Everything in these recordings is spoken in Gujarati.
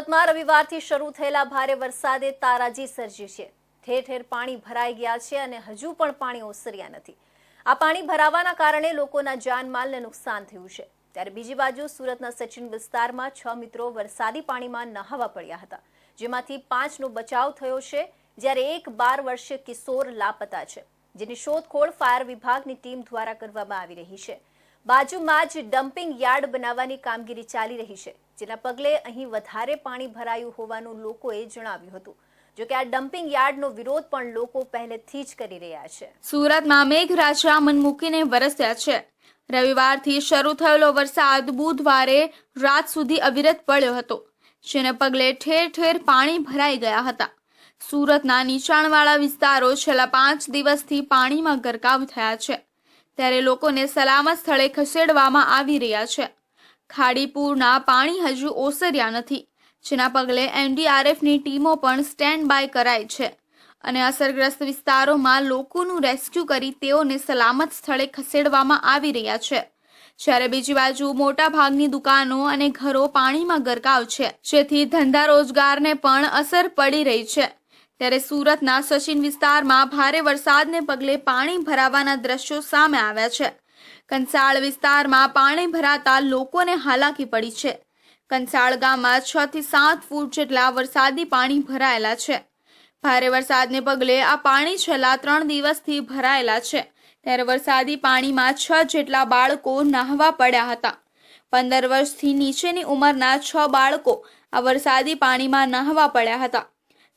સુરતમાં રવિવારથી શરૂ થયેલા ભારે વરસાદે તારાજી સર્જી છે. ઠેર ઠેર પાણી ભરાઈ ગયા છે અને હજુ પણ પાણી ઓસર્યા નથી. આ પાણી ભરાવાના કારણે લોકોના જાનમાલને નુકસાન થયું છે. ત્યારે બીજી બાજુ સુરતના સચિન વિસ્તારમાં છ મિત્રો વરસાદી પાણીમાં નહાવા પડ્યા હતા, જેમાંથી પાંચનો બચાવ થયો છે, જ્યારે એક બાર વર્ષીય કિશોર લાપતા છે, જેની શોધખોળ ફાયર વિભાગની ટીમ દ્વારા કરવામાં આવી રહી છે. બાજુમાં જ ડમ્પિંગ યાર્ડ બનાવવાની કામગીરી ચાલી રહી છે. જેના પગલે અહીં વધારે પાણી ભરાયું હોવાનું લોકોએ જણાવ્યું હતું. જોકે આ ડમ્પિંગ યાર્ડનો વિરોધ પણ લોકો પહેલેથી જ કરી રહ્યા છે. સુરતમાં મેઘરાજા મન મૂકીને વરસ્યા છે. રવિવારથી શરૂ થયેલો વરસાદ બુધવારે રાત સુધી અવિરત પડ્યો હતો, જેને પગલે ઠેર ઠેર પાણી ભરાઈ ગયા હતા. સુરતના નીચાણવાળા વિસ્તારો છેલ્લા પાંચ દિવસથી પાણીમાં ગરકાવ થયા છે. ત્યારે લોકોને સલામત સ્થળે ખસેડવામાં આવી રહ્યા છે. ખાડીપુરના પાણી હજુ ઓસર્યા નથી. જેના પગલે એનડીઆરએફની ટીમો પણ સ્ટેન્ડ બાય કરાઈ છે અને અસરગ્રસ્ત વિસ્તારોમાં લોકોનું રેસ્ક્યુ કરી તેઓને સલામત સ્થળે ખસેડવામાં આવી રહ્યા છે. જ્યારે બીજી બાજુ મોટા ભાગની દુકાનો અને ઘરો પાણીમાં ગરકાવ છે, જેથી ધંધા રોજગારને પણ અસર પડી રહી છે. ત્યારે સુરતના સચિન વિસ્તારમાં ભારે વરસાદને પગલે પાણી ભરાવાના દ્રશ્યો સામે આવ્યા છે. કંસાળ વિસ્તારમાં પાણી ભરાતા લોકોને હાલાકી પડી છે. કંસાળ ગામમાં છ થી સાત ફૂટ જેટલા વરસાદી પાણી ભરાયેલા છે. ભારે વરસાદને પગલે આ પાણી છેલ્લા ત્રણ દિવસથી ભરાયેલા છે. ત્યારે વરસાદી પાણીમાં છ જેટલા બાળકો નાહવા પડ્યા હતા. પંદર વર્ષથી નીચેની ઉંમરના છ બાળકો આ વરસાદી પાણીમાં નાહવા પડ્યા હતા.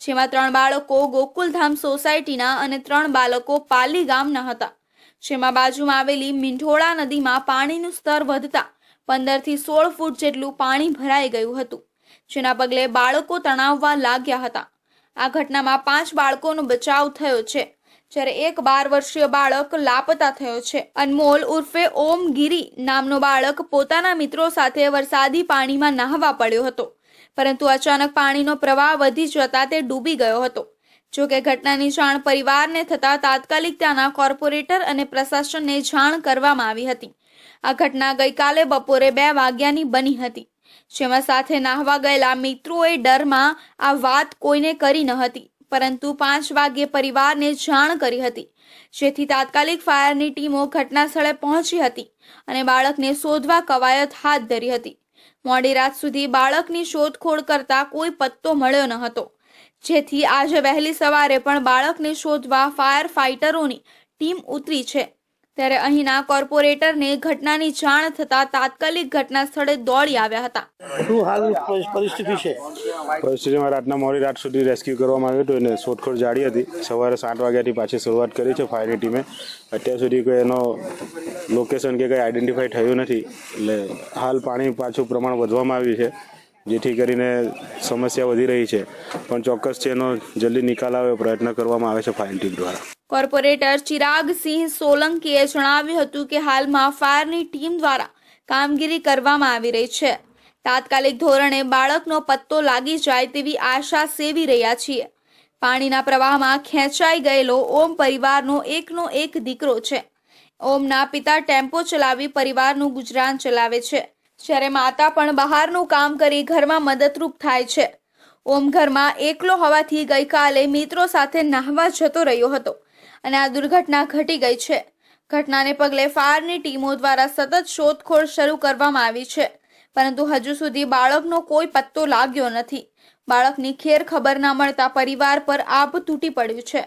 જેમાં ત્રણ બાળકો ગોકુલધામ સોસાયટીના અને ત્રણ બાળકો પાલી ગામના હતા. જેમાં બાજુમાં આવેલી મીંઢોળા નદીમાં પાણીનું સ્તર વધતા પંદરથી સોળ ફૂટ જેટલું પાણી ભરાઈ ગયું હતું, જેના પગલે બાળકો તણાવવા લાગ્યા હતા. આ ઘટનામાં પાંચ બાળકોનો બચાવ થયો છે, જ્યારે એક બાર વર્ષીય બાળક લાપતા થયો છે. અનમોલ ઉર્ફે ઓમ ગીરી નામનો બાળક પોતાના મિત્રો સાથે વરસાદી પાણીમાં નહાવા પડ્યો હતો, પરંતુ અચાનક પાણીનો પ્રવાહ વધી જતા તે ડૂબી ગયો હતો. જો કે ઘટનાની જાણ પરિવારને થતાં તાત્કાલિક ત્યાંના કોર્પોરેટર અને પ્રશાસનને જાણ કરવામાં આવી હતી. આ ઘટના ગઈકાલે બપોરે બે વાગ્યાની બની હતી. જેમાં સાથે નાહવા ગયેલા મિત્રોએ ડરમાં આ વાત કોઈને કરી ન હતી, પરંતુ પાંચ વાગ્યે પરિવારને જાણ કરી હતી, જેથી તાત્કાલિક ફાયરની ટીમો ઘટના સ્થળે પહોંચી હતી અને બાળકને શોધવા કવાયત હાથ ધરી હતી. મોડી રાત સુધી બાળકની શોધખોળ કરતા કોઈ પત્તો મળ્યો ન હતો. જેથી આજે વહેલી સવારે પણ બાળકને શોધવા ફાયર ફાઇટરોની ટીમ ઉતરી છે. ત્યારે અહીંના કોર્પોરેટરને ઘટનાની જાણ થતાં તાત્કાલિક ઘટના સ્થળે દોડી આવ્યા હતા. શું હાલ પરિસ્થિતિ છે? પરિસ્થિતિમાં રાતના મોડી રાત સુધી રેસ્ક્યુ કરવામાં આવ્યું હતું અને શોધખોળ જાળી હતી. સવારે સાત વાગ્યાથી પાછી શરૂઆત કરી છે ફાયરની ટીમે. અત્યાર સુધી કોઈ એનો લોકેશન કે કંઈ આઈડેન્ટિફાઈ થયું નથી. એટલે હાલ પાણી પાછું પ્રમાણ વધવામાં આવ્યું છે. જેથી કરીને સમસ્યા વધી રહી છે. પણ ચોક્કસ છે એનો જલ્દી નિકાલ આવે, પ્રયત્ન કરવામાં આવે છે ફાયર ટીમ દ્વારા. કોર્પોરેટર ચિરાગસિંહ સોલંકીએ જણાવ્યું હતું કે હાલમાં ફાયરની ટીમ દ્વારા કામગીરી કરવામાં આવી રહી છે. તાત્કાલિક ધોરણે બાળકનો પત્તો લાગી જાય તેવી આશા સેવી રહ્યા છીએ. પાણીના પ્રવાહમાં ખેંચાઈ ગયેલો ઓમ પરિવારનો એકનો એક દીકરો છે. ઓમના પિતા ટેમ્પો ચલાવી પરિવારનું ગુજરાન ચલાવે છે. જ્યારે માતા પણ બહારનું કામ કરી ઘરમાં મદદરૂપ થાય છે. ઓમ ઘરમાં એકલો હોવાથી ગઈકાલે મિત્રો સાથે નાહવા જતો રહ્યો હતો અને આ દુર્ઘટના ઘટી ગઈ છે. ઘટનાને પગલે ફાયરની ટીમો દ્વારા સતત શોધખોળ શરૂ કરવામાં આવી છે, પરંતુ હજુ સુધી બાળકનો કોઈ પત્તો લાગ્યો નથી. બાળકની ખેર ખબર ના મળતા પરિવાર પર આભ તૂટી પડ્યું છે.